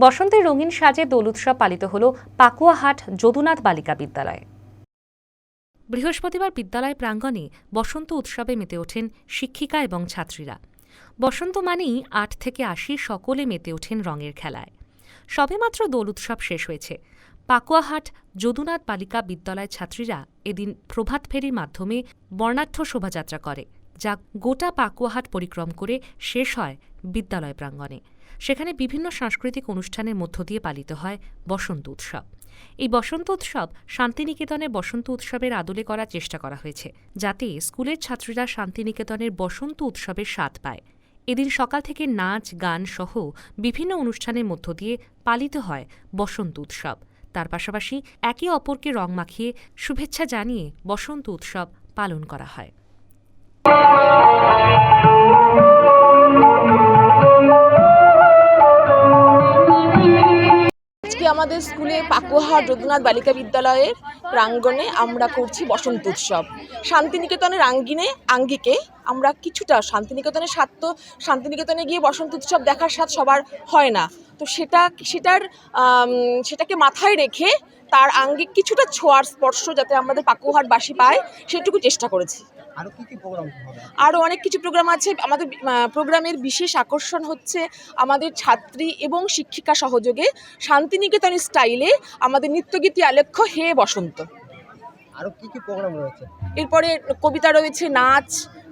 বসন্তের রঙিন সাজে দোল উৎসব পালিত হল পাকুয়াহাট যদুনাথ বালিকা বিদ্যালয়ে। বৃহস্পতিবার বিদ্যালয় প্রাঙ্গণে বসন্ত উৎসবে মেতে ওঠেন শিক্ষিকা এবং ছাত্রীরা। বসন্ত মানেই আট থেকে আশি সকলে মেতে ওঠেন রঙের খেলায়। সবেমাত্র দোল উৎসব শেষ হয়েছে। পাকুয়াহাট যদুনাথ বালিকা বিদ্যালয় ছাত্রীরা এদিন প্রভাত ফেরির মাধ্যমে বর্ণাঢ্য শোভাযাত্রা করে। যা গোটা পাকুয়াহাট পরিক্রম করে শেষ হয় বিদ্যালয় প্রাঙ্গণে। সেখানে বিভিন্ন সাংস্কৃতিক অনুষ্ঠানের মধ্য দিয়ে পালিত হয় বসন্ত উৎসব। এই বসন্ত উৎসব শান্তিনিকেতনে বসন্ত উৎসবের আদলে করার চেষ্টা করা হয়েছে, যাতে স্কুলের ছাত্রীরা শান্তিনিকেতনের বসন্ত উৎসবের স্বাদ পায়। এদিন সকাল থেকে নাচ, গান সহ বিভিন্ন অনুষ্ঠানের মধ্য দিয়ে পালিত হয় বসন্ত উৎসব। তার পাশাপাশি একে অপরকে রং মাখিয়ে শুভেচ্ছা জানিয়ে বসন্ত উৎসব পালন করা হয়। আজকে আমাদের স্কুলে পাকুহার রঘুনাথ বালিকা বিদ্যালয়ের প্রাঙ্গনে আমরা করছি বসন্ত উৎসব। শান্তিনিকেতনের আঙ্গিনে আঙ্গিকে আমরা কিছুটা শান্তিনিকেতনের স্বাদ তো শান্তিনিকেতনে গিয়ে বসন্ত উৎসব দেখার স্বাদ সবার হয় না। তো সেটা সেটার সেটাকে মাথায় রেখে তার আঙ্গিক কিছুটা ছোঁয়ার স্পর্শ যাতে আমাদের পাকুয়াহাটবাসী পায় সেটুকু চেষ্টা করেছি। আরও অনেক কিছু প্রোগ্রাম আছে। আমাদের প্রোগ্রামের বিশেষ আকর্ষণ হচ্ছে আমাদের ছাত্রী এবং শিক্ষিকা সহযোগে শান্তিনিকেতন স্টাইলে আমাদের নৃত্যগীতি আলেখ্য হে বসন্ত। আরও কি কি প্রোগ্রাম রয়েছে? এরপরে কবিতা রয়েছে নাচ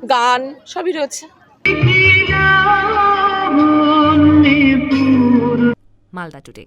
গান সবই রয়েছে। মালদা টুডে।